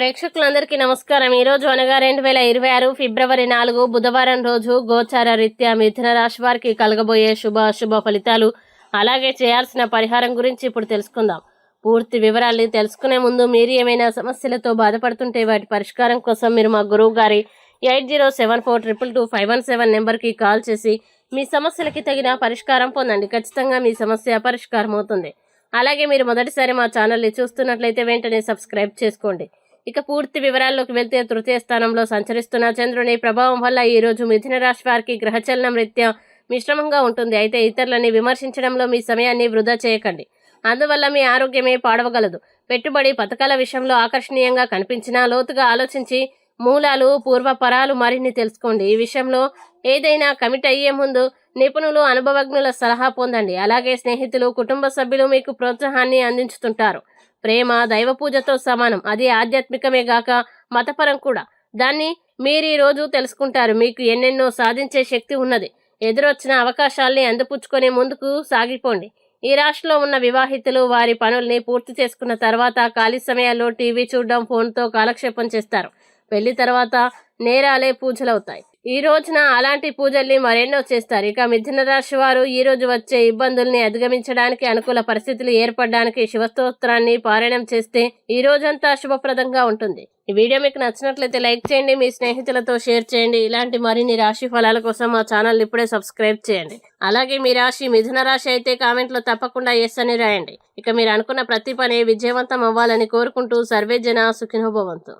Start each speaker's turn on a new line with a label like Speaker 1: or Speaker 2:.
Speaker 1: ప్రేక్షకులందరికీ నమస్కారం. ఈరోజు అనగా రెండు వేల ఇరవై ఆరు ఫిబ్రవరి నాలుగు బుధవారం రోజు గోచార రీత్యా మిథున రాశి వారికి కలగబోయే శుభ అశుభ ఫలితాలు. అలాగే చేయాల్సిన పరిహారం గురించి ఇప్పుడు తెలుసుకుందాం. పూర్తి వివరాల్ని తెలుసుకునే ముందు మీరు ఏమైనా సమస్యలతో బాధపడుతుంటే వాటి పరిష్కారం కోసం మీరు మా గురువు గారి eight zero seven four triple two five one seven నెంబర్కి కాల్ చేసి మీ సమస్యలకి తగిన పరిష్కారం పొందండి. ఖచ్చితంగా మీ సమస్య పరిష్కారం అవుతుంది అలాగే మీరు మొదటిసారి మా ఛానల్ని చూస్తున్నట్లయితే వెంటనే సబ్స్క్రైబ్ చేసుకోండి. ఇక పూర్తి వివరాల్లోకి వెళ్తే తృతీయ స్థానంలో సంచరిస్తున్న చంద్రుని ప్రభావం వల్ల ఈరోజు మిథున రాశి వారికి గ్రహచలనం రీత్యా మిశ్రమంగా ఉంటుంది. అయితే ఇతరులని విమర్శించడంలో మీ సమయాన్ని వృధా చేయకండి. అందువల్ల మీ ఆరోగ్యమే పాడవగలదు. పెట్టుబడి పథకాల విషయంలో ఆకర్షణీయంగా కనిపించినా లోతుగా ఆలోచించి మూలాలు పూర్వపరాలు మరిన్ని తెలుసుకోండి. ఈ విషయంలో ఏదైనా కమిట్ అయ్యే ముందు నిపుణులు అనుభవజ్ఞుల సలహా పొందండి. అలాగే స్నేహితులు కుటుంబ సభ్యులు మీకు ప్రోత్సాహాన్ని అందించుతుంటారు. ప్రేమ దైవ పూజతో సమానం. అది ఆధ్యాత్మికమే గాక మతపరం కూడా. దాన్ని మీరు ఈ రోజు తెలుసుకుంటారు. మీకు ఎన్నెన్నో సాధించే శక్తి ఉన్నది. ఎదురొచ్చిన అవకాశాల్ని అందిపుచ్చుకొని ముందుకు సాగిపోండి. ఈ రాశిలో ఉన్న వివాహితులు వారి పనుల్ని పూర్తి చేసుకున్న తర్వాత ఖాళీ సమయాల్లో టీవీ చూడడం ఫోన్తో కాలక్షేపం చేస్తారు. పెళ్ళి తర్వాత నేరాలే పూజలవుతాయి. ఈ రోజున అలాంటి పూజల్ని మరెన్నో చేస్తారు. ఇక మిథున రాశి వారు ఈ రోజు వచ్చే ఇబ్బందుల్ని అధిగమించడానికి అనుకూల పరిస్థితులు ఏర్పడడానికి శివస్తోత్రాన్ని పారాయణం చేస్తే ఈ రోజంతా శుభప్రదంగా ఉంటుంది. ఈ వీడియో మీకు నచ్చినట్లయితే లైక్ చేయండి మీ స్నేహితులతో షేర్ చేయండి. ఇలాంటి మరిన్ని రాశి ఫలాల కోసం మా ఛానల్ ఇప్పుడే సబ్స్క్రైబ్ చేయండి. అలాగే మీ రాశి మిథున రాశి అయితే కామెంట్లో తప్పకుండా ఎస్ అని రాయండి. ఇక మీరు అనుకున్న ప్రతి పని విజయవంతం అవ్వాలని కోరుకుంటూ సర్వే జన సుఖినోభవంతు.